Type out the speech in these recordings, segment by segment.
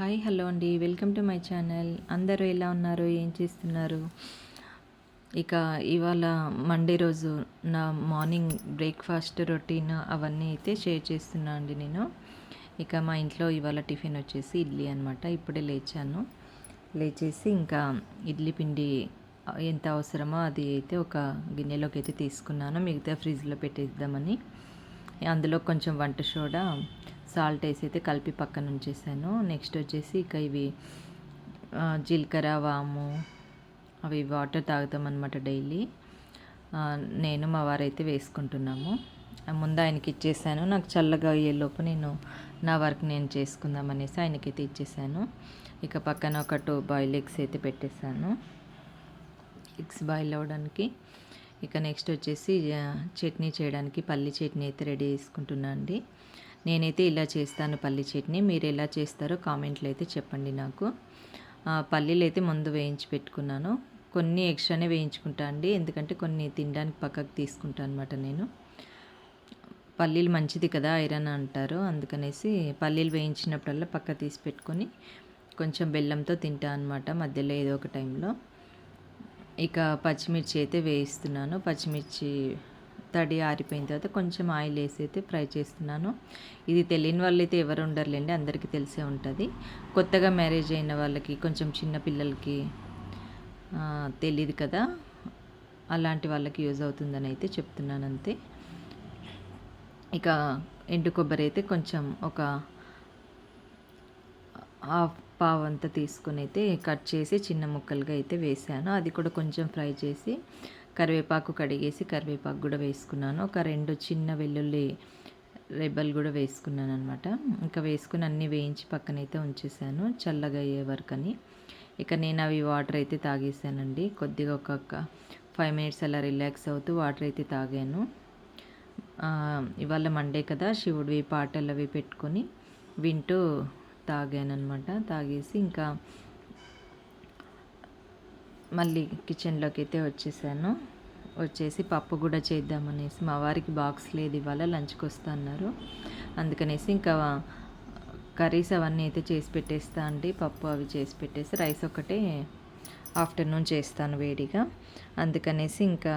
Hi hello అండి. Welcome to my channel. అందరూ ఎలా ఉన్నారు? ఏం చేస్తున్నారు? ఇక ఇవాళ మండే రోజు నా మార్నింగ్ బ్రేక్ఫాస్ట్ రొటీన్ అవన్నీ అయితే షేర్ చేస్తున్నా అండి నేను. ఇక మా ఇంట్లో ఇవాళ టిఫిన్ వచ్చేసి ఇడ్లీ అనమాట ఇప్పుడే లేచాను. లేచేసి ఇంకా ఇడ్లీ పిండి ఎంత అవసరమో అది అయితే ఒక గిన్నెలోకి అయితే తీసుకున్నాను. మిగతా ఫ్రిడ్జ్లో పెట్టేద్దామని. అందులో కొంచెం వంట సోడా సాల్ట్ వేసి అయితే కలిపి పక్కన ఉంచేసాను. నెక్స్ట్ వచ్చేసి ఇక ఇవి జీలకర్ర వాము అవి వాటర్ తాగుతామన్నమాట డైలీ. నేను మా వారైతే వేసుకుంటున్నాము. ముందు ఆయనకి ఇచ్చేసాను. నాకు చల్లగా అయ్యేలోపు నేను నా వర్క్ నేను చేసుకుందాం అనేసి ఆయనకైతే ఇచ్చేసాను. ఇక పక్కన ఒక టూ బాయిల్ ఎగ్స్ అయితే పెట్టేశాను. ఎగ్స్ బాయిల్ అవ్వడానికి ఇక నెక్స్ట్ వచ్చేసి చట్నీ చేయడానికి పల్లి చట్నీ అయితే రెడీ చేసుకుంటున్నాను అండి. నేనైతే ఇలా చేస్తాను పల్లి చట్నీ. మీరు ఎలా చేస్తారో కామెంట్లు అయితే చెప్పండి నాకు. పల్లీలు అయితే ముందు వేయించి పెట్టుకున్నాను. కొన్ని ఎక్స్ట్రానే వేయించుకుంటా అండి. ఎందుకంటే కొన్ని తినడానికి పక్కకు తీసుకుంటాను అనమాట నేను. పల్లీలు మంచిది కదా ఐరన్ అంటారు. అందుకనేసి పల్లీలు వేయించినప్పుడల్లా పక్క తీసి పెట్టుకొని కొంచెం బెల్లంతో తింటా అనమాట మధ్యలో ఏదో ఒక టైంలో. ఇక పచ్చిమిర్చి అయితే వేయిస్తున్నాను. పచ్చిమిర్చి తడి ఆరిపోయిన తర్వాత కొంచెం ఆయిల్ వేసి అయితే ఫ్రై చేస్తున్నాను. ఇది తెలియని వాళ్ళు అయితే ఎవరు ఉండరులేండి అందరికీ తెలిసే ఉంటుంది. కొత్తగా మ్యారేజ్ అయిన వాళ్ళకి కొంచెం చిన్న పిల్లలకి తెలియదు కదా. అలాంటి వాళ్ళకి యూజ్ అవుతుందని అయితే చెప్తున్నాను అంతే. ఇక ఎండు కొబ్బరి అయితే కొంచెం ఒక హాఫ్ పావు అంతా తీసుకుని అయితే కట్ చేసి చిన్న ముక్కలుగా అయితే వేసాను. అది కూడా కొంచెం ఫ్రై చేసి కరివేపాకు కడిగేసి కరివేపాకు కూడా వేసుకున్నాను. ఒక రెండు చిన్న వెల్లుల్లి రెబ్బలు కూడా వేసుకున్నాను అనమాట ఇంకా వేసుకుని అన్నీ వేయించి పక్కనైతే ఉంచేసాను చల్లగా అయ్యే వరకు అని ఇక నేను అవి వాటర్ అయితే తాగేసానండి. కొద్దిగా ఒక ఫైవ్ మినిట్స్ అలా రిలాక్స్ అవుతూ వాటర్ అయితే తాగాను. ఇవాళ మండే కదా శివుడివి పాటలు అవి పెట్టుకొని వింటూ తాగాను అనమాట తాగేసి ఇంకా మళ్ళీ కిచెన్లోకి అయితే వచ్చేసాను. వచ్చేసి పప్పు కూడా చేద్దామనేసి మా వారికి బాక్స్ లేదు ఇవాళ లంచ్కి వస్తా అన్నారు అందుకనేసి ఇంకా కర్రీస్ అవన్నీ అయితే చేసి పెట్టేస్తా అండి. పప్పు అవి చేసి పెట్టేసి రైస్ ఒకటే ఆఫ్టర్నూన్ చేస్తాను వేడిగా. అందుకనేసి ఇంకా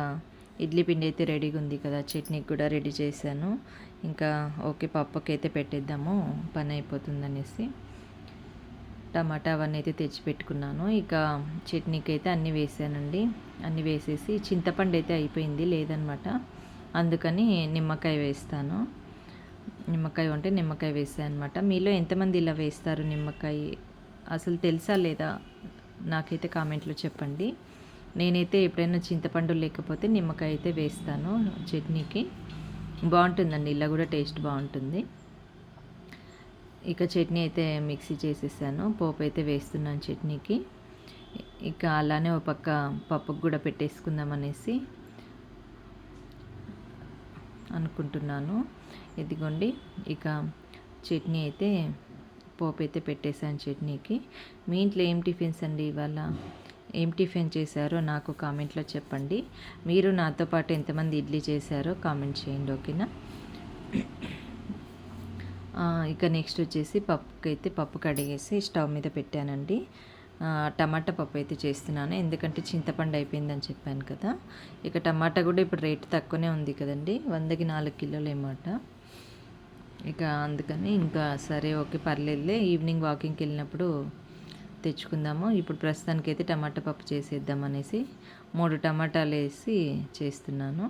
ఇడ్లీ పిండి అయితే రెడీగా ఉంది కదా చట్నీకి కూడా రెడీ చేశాను. ఇంకా ఓకే పప్పుకి అయితే పెట్టేద్దాము పని అయిపోతుందనేసి. టమాటా అవన్నీ అయితే తెచ్చి పెట్టుకున్నాను ఇక చట్నీకి అయితే అన్నీ వేసానండి. అన్నీ వేసేసి చింతపండు అయితే అయిపోయింది లేదనమాట. అందుకని నిమ్మకాయ వేస్తాను. నిమ్మకాయ ఉంటే నిమ్మకాయ వేసాను అనమాట మీలో ఎంతమంది ఇలా వేస్తారు నిమ్మకాయ? అసలు తెలుసా లేదా? నాకైతే కామెంట్లో చెప్పండి. నేనైతే ఎప్పుడైనా చింతపండు లేకపోతే నిమ్మకాయ అయితే వేస్తాను చట్నీకి. బాగుంటుందండి. ఇలా కూడా టేస్ట్ బాగుంటుంది. ఇక చట్నీ అయితే మిక్సీ చేసేసాను. పోపు అయితే వేస్తున్నాను చట్నీకి. ఇక అలానే ఒక పక్క పప్పుకు కూడా పెట్టేసుకుందాం అనేసి అనుకుంటున్నాను. ఇదిగోండి ఇక చట్నీ అయితే పోపు అయితే పెట్టేశాను చట్నీకి. మీ ఇంట్లో ఏం టిఫిన్స్ అండి ఇవాళ? ఏం టిఫిన్ చేశారో నాకు కామెంట్లో చెప్పండి. మీరు నాతో పాటు ఎంతమంది ఇడ్లీ చేశారో కామెంట్ చేయండి ఓకేనా? ఇక నెక్స్ట్ వచ్చేసి పప్పుకి అయితే పప్పు కడిగేసి స్టవ్ మీద పెట్టానండి. టమాటా పప్పు అయితే చేస్తున్నాను. ఎందుకంటే చింతపండు అయిపోయిందని చెప్పాను కదా. ఇక టమాటా కూడా ఇప్పుడు రేటు తక్కువనే ఉంది కదండి. వందకి నాలుగు కిలోలు ఏమాట. ఇక అందుకని ఇంకా సరే ఓకే పర్లేదులే. ఈవినింగ్ వాకింగ్కి వెళ్ళినప్పుడు తెచ్చుకుందాము. ఇప్పుడు ప్రస్తుతానికి అయితే టమాటా పప్పు చేసేద్దాం అనేసి మూడు టమాటాలు వేసి చేస్తున్నాను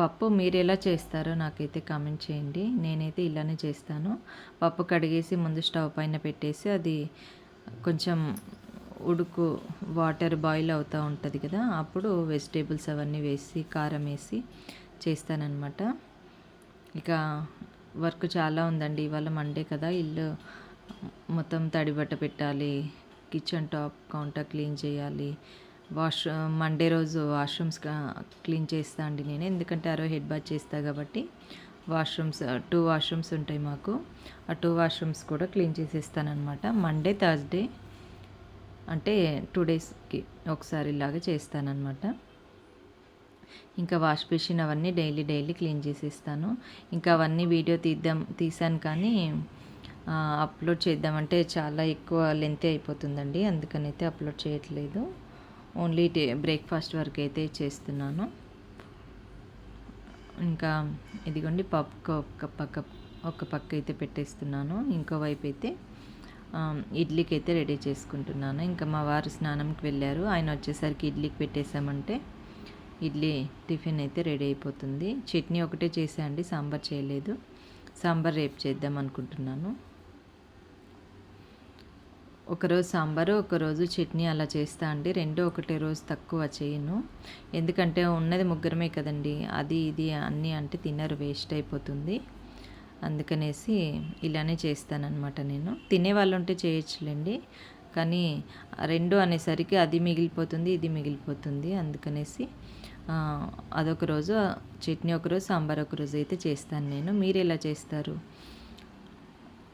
పప్పు మీరు ఎలా చేస్తారో నాకైతే కామెంట్ చేయండి. నేనైతే ఇలానే చేస్తాను. పప్పు కడిగేసి ముందు స్టవ్ పైన పెట్టేసి అది కొంచెం ఉడుకు వాటర్ బాయిల్ అవుతూ ఉంటుంది కదా అప్పుడు వెజిటేబుల్స్ అవన్నీ వేసి కారం వేసి చేస్తానన్నమాట. ఇక వర్క్ చాలా ఉందండి. ఇవాళ మండే కదా ఇల్లు మొత్తం తడిబట్ట పెట్టాలి కిచెన్ టాప్ కౌంటర్ క్లీన్ చేయాలి వాష్ మండే రోజు వాష్రూమ్స్ క్లీన్ చేస్తా అండి నేను. ఎందుకంటే ఆ రోజు హెడ్ బాత్ చేస్తా కాబట్టి వాష్రూమ్స్ టూ వాష్రూమ్స్ ఉంటాయి మాకు. ఆ టూ వాష్రూమ్స్ కూడా క్లీన్ చేసేస్తానమాట మండే థర్స్డే అంటే టూ డేస్కి ఒకసారి ఇలాగా చేస్తానన్నమాట. ఇంకా వాష్ బేసిన్ అవన్నీ డైలీ డైలీ క్లీన్ చేసేస్తాను. ఇంకా అవన్నీ వీడియో తీద్దాం తీసాను కానీ అప్లోడ్ చేద్దామంటే చాలా ఎక్కువ లెంత్ అయిపోతుందండి. అందుకనైతే అప్లోడ్ చేయట్లేదు. ఓన్లీ టే బ్రేక్ఫాస్ట్ వరకు అయితే చేస్తున్నాను. ఇంకా ఇదిగోండి పప్పు ఒక పక్క ఒక పక్క అయితే పెట్టేస్తున్నాను. ఇంకో వైపు అయితే ఇడ్లీకి అయితే రెడీ చేసుకుంటున్నాను. ఇంకా మా వారు స్నానంకి వెళ్ళారు. ఆయన వచ్చేసరికి ఇడ్లీకి పెట్టేసామంటే ఇడ్లీ టిఫిన్ అయితే రెడీ అయిపోతుంది. చట్నీ ఒకటే చేసా అండి సాంబార్ చేయలేదు. సాంబార్ రేపు చేద్దాం అనుకుంటున్నాను. ఒకరోజు సాంబారు ఒకరోజు చట్నీ అలా చేస్తా అండి. రెండు ఒకటే రోజు తక్కువ చేయను. ఎందుకంటే ఉన్నది ముగ్గురమే కదండి. అది ఇది అన్నీ అంటే తినరు వేస్ట్ అయిపోతుంది. అందుకనేసి ఇలానే చేస్తానన్నమాట నేను. తినే వాళ్ళు ఉంటే చేయొచ్చులేండి. కానీ రెండు అనేసరికి అది మిగిలిపోతుంది ఇది మిగిలిపోతుంది. అందుకనేసి అదొక రోజు చట్నీ ఒకరోజు సాంబార్ ఒకరోజు అయితే చేస్తాను నేను. మీరు ఎలా చేస్తారు?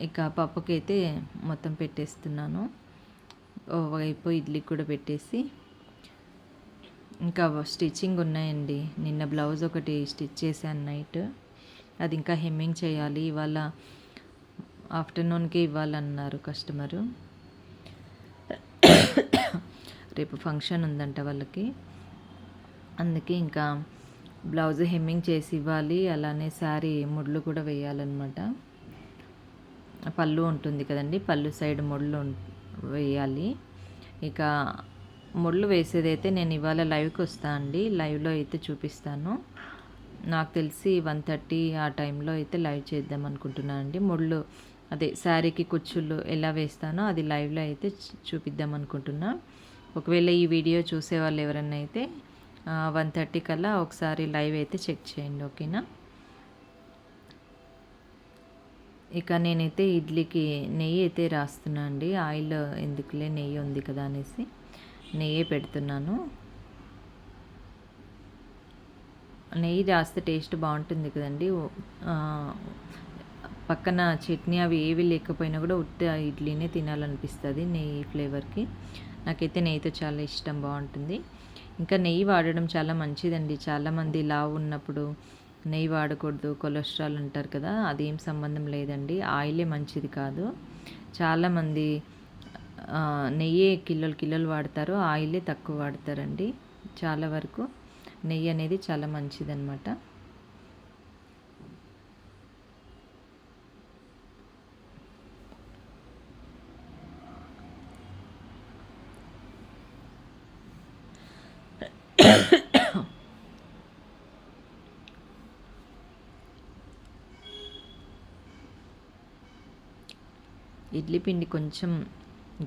ఇక పప్పుకైతే మొత్తం పెట్టేస్తున్నాను. ఓవైపు ఇడ్లీ కూడా పెట్టేసి. ఇంకా స్టిచ్చింగ్ ఉన్నాయండి. నిన్న బ్లౌజ్ ఒకటి స్టిచ్ చేశాను నైట్. అది ఇంకా హెమ్మింగ్ చేయాలి. ఇవాళ ఆఫ్టర్నూన్కి ఇవ్వాలన్నారు కస్టమరు. రేపు ఫంక్షన్ ఉందంట వాళ్ళకి. అందుకే ఇంకా బ్లౌజ్ హెమ్మింగ్ చేసి ఇవ్వాలి. అలానే శారీ ముడ్లు కూడా వేయాలన్నమాట. పళ్ళు ఉంటుంది కదండి పళ్ళు సైడ్ ముళ్ళు వేయాలి. ఇక ముళ్ళు వేసేదైతే నేను ఇవాళ లైవ్కి వస్తా అండి. లైవ్లో అయితే చూపిస్తాను. నాకు తెలిసి వన్ థర్టీ ఆ టైంలో అయితే లైవ్ చేద్దాం అనుకుంటున్నాను అండి. ముళ్ళు అదే శారీకి కుచ్చుళ్ళు ఎలా వేస్తానో అది లైవ్లో అయితే చూపిద్దాం అనుకుంటున్నా. ఒకవేళ ఈ వీడియో చూసే వాళ్ళు ఎవరైనా అయితే వన్ థర్టీ కల్లా ఒకసారి లైవ్ అయితే చెక్ చేయండి ఓకేనా? ఇక నేనైతే ఇడ్లీకి నెయ్యి అయితే రాస్తున్నా అండి. ఆయిల్ ఎందుకులే నెయ్యి ఉంది కదా అనేసి నెయ్యి పెడుతున్నాను. నెయ్యి రాస్తే టేస్ట్ బాగుంటుంది కదండి. పక్కన చట్నీ అవి ఏవి లేకపోయినా కూడా ఉట్టి ఇడ్లీనే తినాలనిపిస్తుంది నెయ్యి ఫ్లేవర్కి. నాకైతే నెయ్యితో చాలా ఇష్టం బాగుంటుంది. ఇంకా నెయ్యి వాడడం చాలా మంచిదండి. చాలామంది లావు ఉన్నప్పుడు నెయ్యి వాడకూడదు కొలెస్ట్రాల్ అంటారు కదా అదేం సంబంధం లేదండి. ఆయిలే మంచిది కాదు. చాలామంది నెయ్యి కిలోలు కిలోలు వాడతారు ఆయిలే తక్కువ వాడతారండి. చాలా వరకు నెయ్యి అనేది చాలా మంచిదన్నమాట. ఇడ్లీ పిండి కొంచెం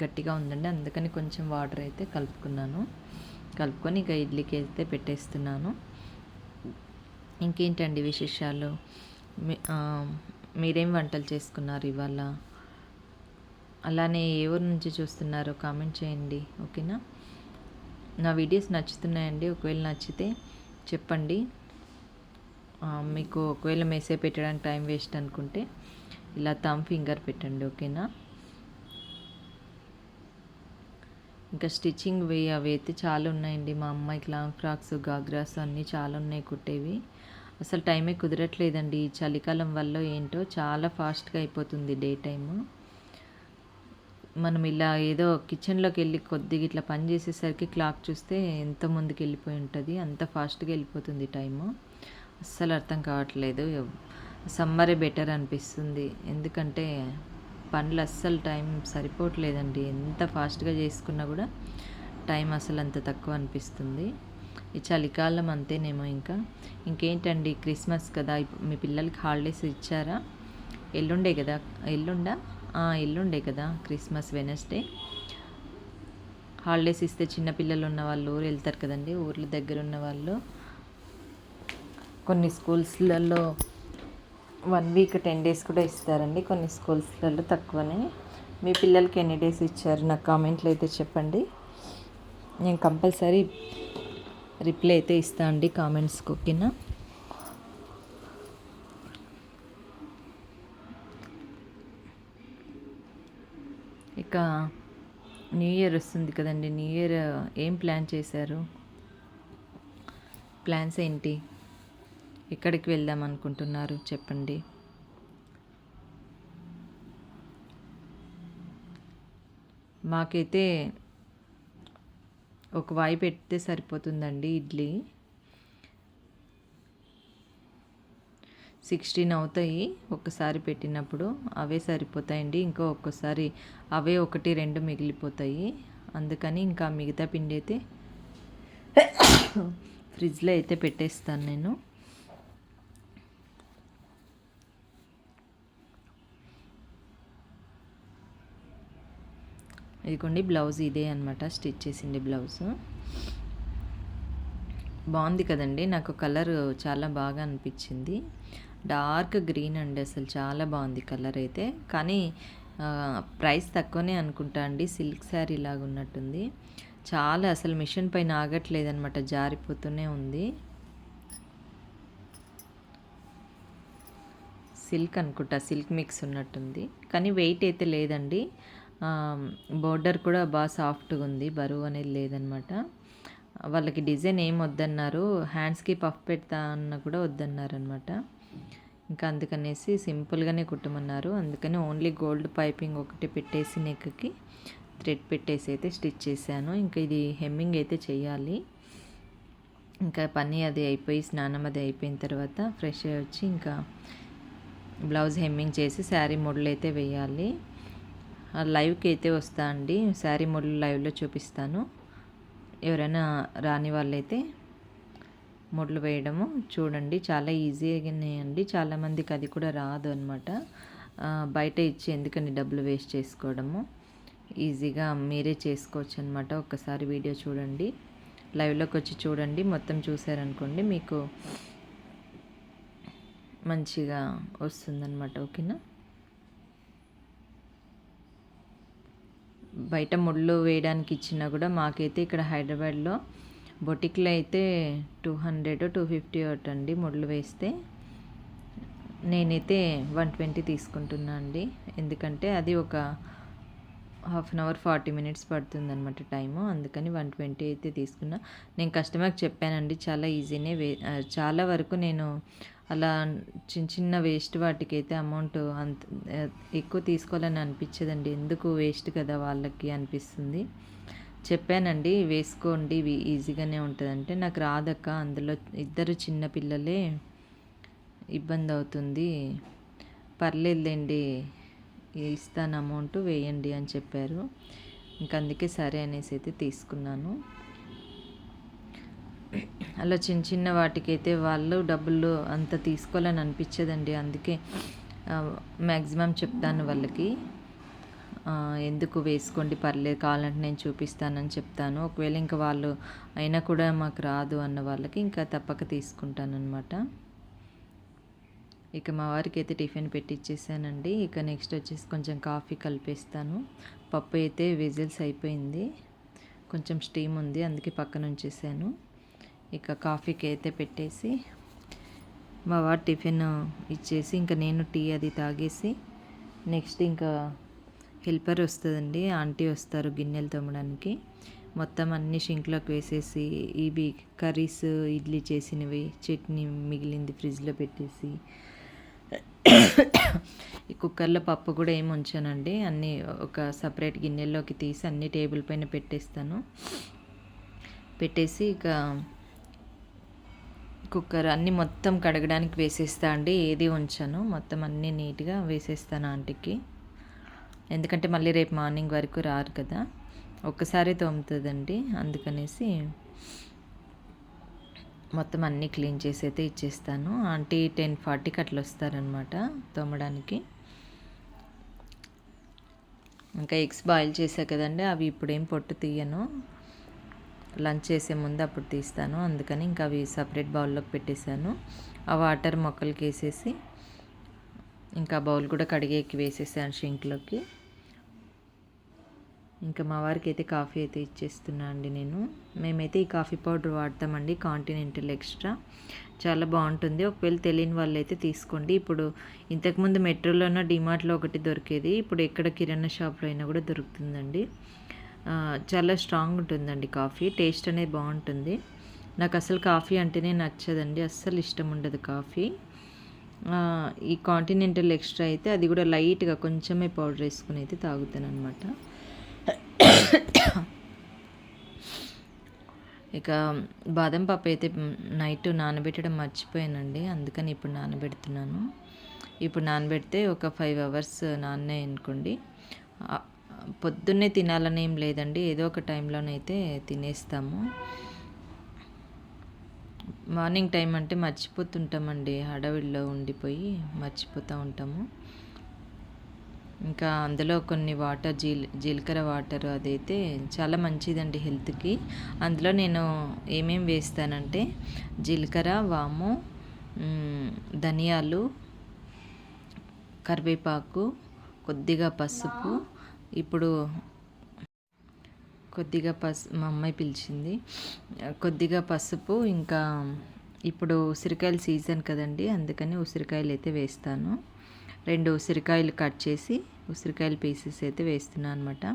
గట్టిగా ఉందండి. అందుకని కొంచెం వాటర్ అయితే కలుపుకున్నాను. కలుపుకొని ఇక ఇడ్లీకి అయితే పెట్టేస్తున్నాను. ఇంకేంటండి విశేషాలు? మీరేం వంటలు చేసుకున్నారు ఇవాళ? అలానే ఏ ఊరు నుంచి చూస్తున్నారో కామెంట్ చేయండి ఓకేనా? నా వీడియోస్ నచ్చుతున్నాయండి. ఒకవేళ నచ్చితే చెప్పండి. మీకు ఒకవేళ మెసేజ్ పెట్టడానికి టైం వేస్ట్ అనుకుంటే ఇలా థమ్ ఫింగర్ పెట్టండి ఓకేనా? ఇంకా స్టిచ్చింగ్ వే అవి అయితే చాలా ఉన్నాయండి. మా అమ్మాయికి లాంగ్ ఫ్రాక్స్ గాగ్రాస్ అన్నీ చాలా ఉన్నాయి కుట్టేవి. అసలు టైమే కుదరట్లేదండి. ఈ చలికాలం వల్ల ఏంటో చాలా ఫాస్ట్గా అయిపోతుంది డే టైము. మనం ఇలా ఏదో కిచెన్లోకి వెళ్ళి కొద్దిగా ఇట్లా పని చేసేసరికి క్లాక్ చూస్తే ఎంత ముందుకు వెళ్ళిపోయి ఉంటుంది అంత ఫాస్ట్గా వెళ్ళిపోతుంది టైము. అస్సలు అర్థం కావట్లేదు. సమ్మరే బెటర్ అనిపిస్తుంది. ఎందుకంటే పనులు అస్సలు టైం సరిపోవట్లేదండి. ఎంత ఫాస్ట్గా చేసుకున్నా కూడా టైం అసలు అంత తక్కువ అనిపిస్తుంది. ఈ చలికాలం అంతేనేమో ఇంకా. ఇంకేంటండి క్రిస్మస్ కదా మీ పిల్లలకి హాలిడేస్ ఇచ్చారా? ఎల్లుండే కదా ఎల్లుండా? ఎల్లుండే కదా క్రిస్మస్ వెనస్డే. హాలిడేస్ ఇస్తే చిన్న పిల్లలు ఉన్న వాళ్ళు ఊరు వెళ్తారు కదండి ఊర్ల దగ్గర ఉన్న వాళ్ళు. కొన్ని స్కూల్స్లలో వన్ వీక్ టెన్ డేస్ కూడా ఇస్తారండి కొన్ని స్కూల్స్లలో తక్కువనే. మీ పిల్లలకి ఎన్ని డేస్ ఇచ్చారు? నాకు కామెంట్లో అయితే చెప్పండి. నేను కంపల్సరీ రిప్లై అయితే ఇస్తా అండి కామెంట్స్కి ఓకేనా ఇక న్యూ ఇయర్ వస్తుంది కదండి. న్యూ ఇయర్ ఏం ప్లాన్ చేశారు? ప్లాన్స్ ఏంటి? ఎక్కడికి వెళ్దాం అనుకుంటున్నారు? చెప్పండి. మాకైతే ఒక వాయి పెడితే సరిపోతుందండి ఇడ్లీ. సిక్స్టీన్ అవుతాయి ఒక్కసారి పెట్టినప్పుడు. అవే సరిపోతాయండి. ఇంకా ఒక్కసారి అవే ఒకటి రెండు మిగిలిపోతాయి. అందుకని ఇంకా మిగతా పిండి అయితే ఫ్రిడ్జ్లో అయితే పెట్టేస్తాను నేను. ఇదిగోండి బ్లౌజ్ ఇదే అనమాట స్టిచ్ చేసింది బ్లౌజ్. బాగుంది కదండి నాకు కలర్ చాలా బాగా అనిపించింది. డార్క్ గ్రీన్ అండి అసలు చాలా బాగుంది కలర్ అయితే. కానీ ప్రైస్ తక్కువనే అనుకుంటా అండి సిల్క్ శారీ లాగా ఉన్నట్టుంది. చాలా అసలు మిషన్ పైన ఆగట్లేదు అనమాట జారిపోతూనే ఉంది. సిల్క్ అనుకుంటా సిల్క్ మిక్స్ ఉన్నట్టుంది. కానీ వెయిట్ అయితే లేదండి. బోర్డర్ కూడా బాగా సాఫ్ట్గా ఉంది. బరువు అనేది లేదనమాట వాళ్ళకి డిజైన్ ఏం వద్దన్నారు హ్యాండ్స్కి పఫ్ పెడతా అన్న కూడా వద్దన్నారు అనమాట ఇంకా అందుకనేసి సింపుల్గానే కుట్టమన్నారు. అందుకని ఓన్లీ గోల్డ్ పైపింగ్ ఒకటి పెట్టేసి నెక్కి థ్రెడ్ పెట్టేసి అయితే స్టిచ్ చేశాను. ఇంకా ఇది హెమ్మింగ్ అయితే చేయాలి. ఇంకా పని అది అయిపోయి స్నానం అది అయిపోయిన తర్వాత ఫ్రెష్ అయ్యి వచ్చి ఇంకా బ్లౌజ్ హెమ్మింగ్ చేసి శారీ మోడల్ అయితే వేయాలి. లైవ్కి అయితే వస్తా అండి. శారీ మోడల్ లైవ్లో చూపిస్తాను. ఎవరైనా రాని వాళ్ళైతే ముడ్లు వేయడము చూడండి. చాలా ఈజీగానే అండి చాలామందికి అది కూడా రాదు అనమాట బయట ఇచ్చి ఎందుకని డబ్బులు వేస్ట్ చేసుకోవడము? ఈజీగా మీరే చేసుకోవచ్చు అనమాట ఒక్కసారి వీడియో చూడండి. లైవ్లోకి వచ్చి చూడండి. మొత్తం చూసారనుకోండి మీకు మంచిగా వస్తుందన్నమాట. ఓకేనా? బయట ముళ్ళు వేయడానికి ఇచ్చినా కూడా మాకైతే ఇక్కడ హైదరాబాద్లో బొటిక్లో అయితే టూ హండ్రెడ్ టూ ఫిఫ్టీ అండి ముళ్ళు వేస్తే. నేనైతే వన్ ట్వంటీ తీసుకుంటున్నా అండి. ఎందుకంటే అది ఒక half an hour forty minutes పడుతుంది అనమాట టైము. అందుకని వన్ ట్వంటీ అయితే తీసుకున్నా. నేను కస్టమర్కి చెప్పానండి చాలా ఈజీనే వే చాలా వరకు నేను అలా చిన్న చిన్న వేస్ట్ వాటికైతే అమౌంట్ అంత ఎక్కువ తీసుకోవాలని అనిపించదండి. ఎందుకు వేస్ట్ కదా వాళ్ళకి అనిపిస్తుంది. చెప్పానండి వేసుకోండి ఇవి ఈజీగానే ఉంటుందంటే. నాకు రాదక్క అందులో ఇద్దరు చిన్న పిల్లలే ఇబ్బంది అవుతుంది. పర్లేదులేండి ఇస్తాను అమౌంట్ వేయండి అని చెప్పారు. ఇంక అందుకే సరే అనేసి అయితే తీసుకున్నాను. అలా చిన్న చిన్న వాటికైతే వాళ్ళు డబ్బులు అంత తీసుకోవాలని అనిపించదండి. అందుకే మ్యాక్సిమం చెప్తాను వాళ్ళకి. ఎందుకు వేసుకోండి పర్లేదు కావాలంటే నేను చూపిస్తానని చెప్తాను. ఒకవేళ ఇంకా వాళ్ళు అయినా కూడా మాకు రాదు అన్న వాళ్ళకి ఇంకా తప్పక తీసుకుంటానమాట ఇక మా వారికి అయితే టిఫిన్ పెట్టిచ్చేసానండి. ఇక నెక్స్ట్ వచ్చేసి కొంచెం కాఫీ కలిపేస్తాను. పప్పు అయితే విజిల్స్ అయిపోయింది. కొంచెం స్టీమ్ ఉంది అందుకే పక్కన ఉంచేసాను. ఇక కాఫీకి అయితే పెట్టేసి మా వారు టిఫిన్ ఇచ్చేసి ఇంకా నేను టీ అది తాగేసి నెక్స్ట్ ఇంకా హెల్పర్ వస్తుందండి ఆంటీ వస్తారు గిన్నెలు తోమడానికి. మొత్తం అన్ని షింక్లోకి వేసేసి ఇవి కర్రీస్ ఇడ్లీ చేసినవి చట్నీ మిగిలింది ఫ్రిడ్జ్లో పెట్టేసి ఈ కుక్కర్లో పప్పు కూడా ఏమి ఉంచానండి అన్నీ ఒక సపరేట్ గిన్నెల్లోకి తీసి అన్ని టేబుల్ పైన పెట్టేస్తాను. పెట్టేసి ఇక కుక్కర్ అన్నీ మొత్తం కడగడానికి వేసేస్తా అండి. ఏది ఉంచాను. మొత్తం అన్నీ నీట్గా వేసేస్తాను ఆంటీకి. ఎందుకంటే మళ్ళీ రేపు మార్నింగ్ వరకు రారు కదా. ఒక్కసారి తోముతుందండి. అందుకనేసి మొత్తం అన్నీ క్లీన్ చేసి అయితే ఇచ్చేస్తాను. ఆంటీ టెన్ ఫార్టీకి అట్లా వస్తారనమాట తోమడానికి. ఇంకా ఎగ్స్ బాయిల్ చేసా కదండి. అవి ఇప్పుడేం పొట్టు తీయను. లంచ్ చేసే ముందు అప్పుడు తీస్తాను. అందుకని ఇంకా అవి సపరేట్ బౌల్లోకి పెట్టేశాను. ఆ వాటర్ మొక్కలకి వేసేసి ఇంకా బౌల్ కూడా కడిగేకి వేసేసాను షింక్లోకి. ఇంకా మా వారికి అయితే కాఫీ అయితే ఇచ్చేస్తున్నా అండి నేను. మేమైతే ఈ కాఫీ పౌడర్ వాడతామండి కాంటినెంటల్ ఎక్స్ట్రా. చాలా బాగుంటుంది. ఒకవేళ తెలియని వాళ్ళు అయితే తీసుకోండి. ఇప్పుడు ఇంతకుముందు మెట్రోలోనో డిమార్ట్లో ఒకటి దొరికేది. ఇప్పుడు ఎక్కడ కిరాణా షాప్లో అయినా కూడా దొరుకుతుందండి. చాలా స్ట్రాంగ్ ఉంటుందండి కాఫీ టేస్ట్ అనేది బాగుంటుంది. నాకు అసలు కాఫీ అంటేనే నచ్చదండి. అస్సలు ఇష్టం ఉండదు కాఫీ ఈ కాంటినెంటల్ ఎక్స్ట్రా అయితే అది కూడా లైట్గా కొంచెమే పౌడర్ వేసుకుని అయితే తాగుతాను అనమాట ఇక బాదం పప్పు అయితే నైట్ నానబెట్టడం మర్చిపోయానండి. అందుకని ఇప్పుడు నానబెడుతున్నాను. ఇప్పుడు నానబెడితే ఒక ఫైవ్ అవర్స్ నాన్నే అనుకోండి పొద్దున్నే తినాలని ఏం లేదండి. ఏదో ఒక టైంలోనైతే తినేస్తాము. మార్నింగ్ టైం అంటే మర్చిపోతుంటామండి. హడావిడిలో ఉండిపోయి మర్చిపోతూ ఉంటాము. ఇంకా అందులో కొన్ని వాటర్ జీల్ జీలకర్ర వాటర్ అదైతే చాలా మంచిదండి హెల్త్కి. అందులో నేను ఏమేమి వేస్తానంటే జీలకర్ర వాము ధనియాలు కరివేపాకు కొద్దిగా పసుపు ఇప్పుడు కొద్దిగా పసు మా అమ్మాయి పిలిచింది. కొద్దిగా పసుపు ఇంకా ఇప్పుడు ఉసిరికాయల సీజన్ కదండి అందుకని ఉసిరికాయలు అయితే వేస్తాను. రెండు ఉసిరికాయలు కట్ చేసి ఉసిరికాయల పీసెస్ అయితే వేస్తున్నాను అనమాట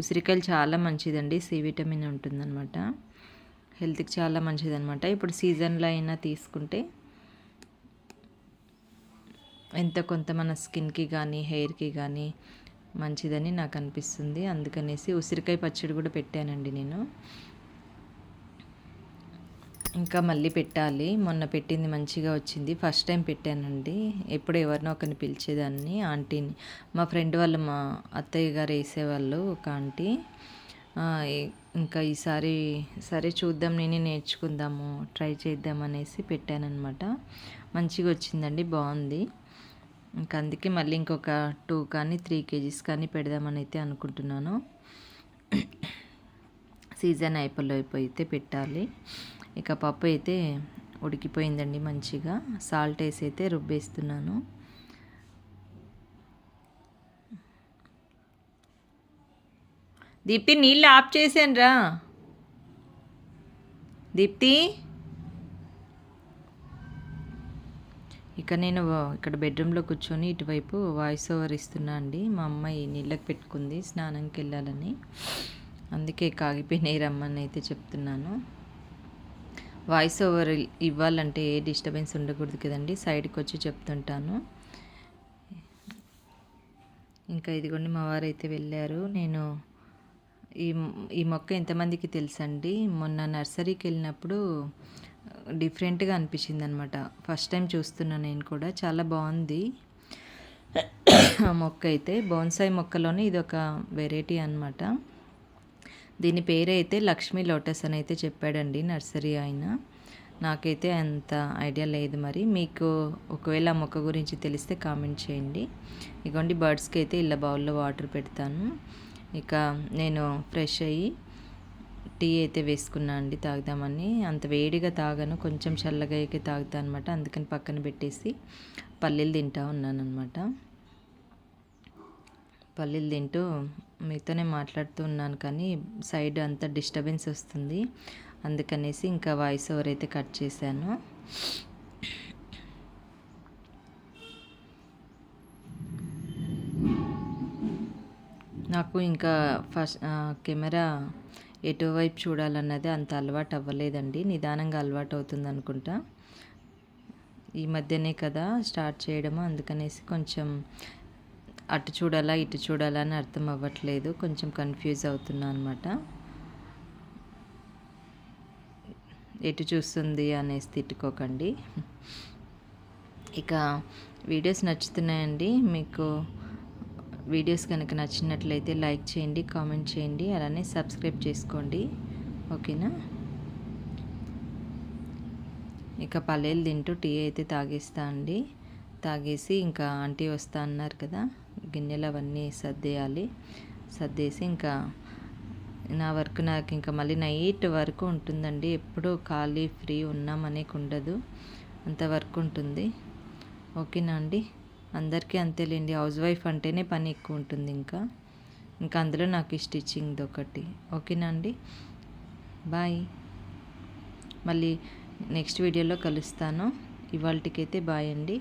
ఉసిరికాయలు చాలా మంచిదండి సి విటమిన్ ఉంటుందన్నమాట. హెల్త్కి చాలా మంచిదన్నమాట. ఇప్పుడు సీజన్లో అయినా తీసుకుంటే ఎంత కొంత మన స్కిన్కి కానీ హెయిర్కి కానీ మంచిదని నాకు అనిపిస్తుంది అందుకనేసి ఉసిరికాయ పచ్చడి కూడా పెట్టానండి నేను. ఇంకా మళ్ళీ పెట్టాలి. మొన్న పెట్టింది మంచిగా వచ్చింది. ఫస్ట్ టైం పెట్టానండి. ఎప్పుడు ఎవరినో ఒకరిని పిలిచేదాన్ని. ఆంటీని. మా ఫ్రెండ్ వాళ్ళు మా అత్తయ్య గారు వేసేవాళ్ళు ఒక ఆంటీ. ఇంకా ఈసారి సరే చూద్దాం నేనే నేర్చుకుందాము ట్రై చేద్దాం అనేసి పెట్టానమాట మంచిగా వచ్చిందండి బాగుంది. ఇంకా అందుకే మళ్ళీ ఇంకొక టూ కానీ త్రీ కేజీస్ కానీ పెడదామని అయితే అనుకుంటున్నాను. సీజన్ అయిపోయితే పెట్టాలి. ఇక పప్పు అయితే ఉడికిపోయిందండి మంచిగా. సాల్ట్ వేసి అయితే రుబ్బేస్తున్నాను. దీప్తి నీళ్ళు ఆఫ్ చేశాను రా. దీప్తి? ఇక నేను ఇక్కడ బెడ్రూమ్లో కూర్చొని ఇటువైపు వాయిస్ ఓవర్ ఇస్తున్నా అండి. మా అమ్మాయి నీళ్ళకి పెట్టుకుంది స్నానంకి వెళ్ళాలని. అందుకే కాగిపోయినాయి రమ్మని అయితే చెప్తున్నాను. వాయిస్ ఓవర్ ఇవ్వాలంటే ఏ డిస్టర్బెన్స్ ఉండకూడదు కదండి సైడ్కి వచ్చి చెప్తుంటాను. ఇంకా ఇదిగోండి మా వారు అయితే వెళ్ళారు. నేను ఈ ఈ మొక్క ఎంతమందికి తెలుసండి? మొన్న నర్సరీకి వెళ్ళినప్పుడు డిఫరెంట్గా అనిపించింది అనమాట ఫస్ట్ టైం చూస్తున్నా నేను కూడా. చాలా బాగుంది. ఆ మొక్క అయితే బోన్సాయి మొక్కలోనే ఇది ఒక వెరైటీ అనమాట దీని పేరు అయితే లక్ష్మీ లోటస్ అని అయితే చెప్పాడండి నర్సరీ ఆయన. నాకైతే అంత ఐడియా లేదు మరి. మీకు ఒకవేళ ఆ మొక్క గురించి తెలిస్తే కామెంట్ చేయండి. ఇగోండి బర్డ్స్కి అయితే ఇలా బౌల్లో వాటర్ పెడతాను. ఇక నేను ఫ్రెష్ అయ్యి టీ అయితే వేసుకున్నా అండి తాగుదామని. అంత వేడిగా తాగాను కొంచెం చల్లగా అయితే తాగుతా అనమాట అందుకని పక్కన పెట్టేసి పల్లీలు తింటా ఉన్నాను అనమాట పల్లీలు తింటూ మీతోనే మాట్లాడుతూ ఉన్నాను కానీ సైడ్ అంతా డిస్టర్బెన్స్ వస్తుంది. అందుకనేసి ఇంకా వాయిస్ ఓవర్ అయితే కట్ చేశాను. నాకు ఇంకా ఫస్ట్ కెమెరా ఎటువైపు చూడాలన్నది అంత అలవాటు అవ్వలేదండి. నిదానంగా అలవాటు అవుతుంది అనుకుంటా ఈ మధ్యనే కదా స్టార్ట్ చేయడము. అందుకనేసి కొంచెం అటు చూడాలా ఇటు చూడాలా అని అర్థం అవ్వట్లేదు. కొంచెం కన్ఫ్యూజ్ అవుతున్నా అనమాట ఎటు చూస్తుంది అనేసి తిట్టుకోకండి. ఇక వీడియోస్ నచ్చుతున్నాయండి. మీకు వీడియోస్ కనుక నచ్చినట్లయితే లైక్ చేయండి కామెంట్ చేయండి అలానే సబ్స్క్రైబ్ చేసుకోండి. ఓకేనా? ఇక పల్లీలు తింటూ టీ అయితే తాగేస్తా అండి. తాగేసి ఇంకా ఆంటీ వస్తా అన్నారు కదా గిన్నెలు అవన్నీ సర్దేయాలి. సర్దేసి ఇంకా నా వర్క్ నాకు ఇంకా మళ్ళీ నైట్ వరకు ఉంటుందండి. ఎప్పుడూ ఖాళీ ఫ్రీ ఉన్నామనేకి ఉండదు అంత వర్క్ ఉంటుంది. ఓకేనా అండి? అందరికీ అంతేలేండి. హౌస్ వైఫ్ అంటేనే పని ఎక్కువ ఉంటుంది ఇంకా. ఇంకా అందులో నాకు ఈ స్టిచ్చింగ్ది ఒకటి ఓకేనా అండి? బాయ్. మళ్ళీ నెక్స్ట్ వీడియోలో కలుస్తాను. ఇవాళకైతే బాయ్ అండి.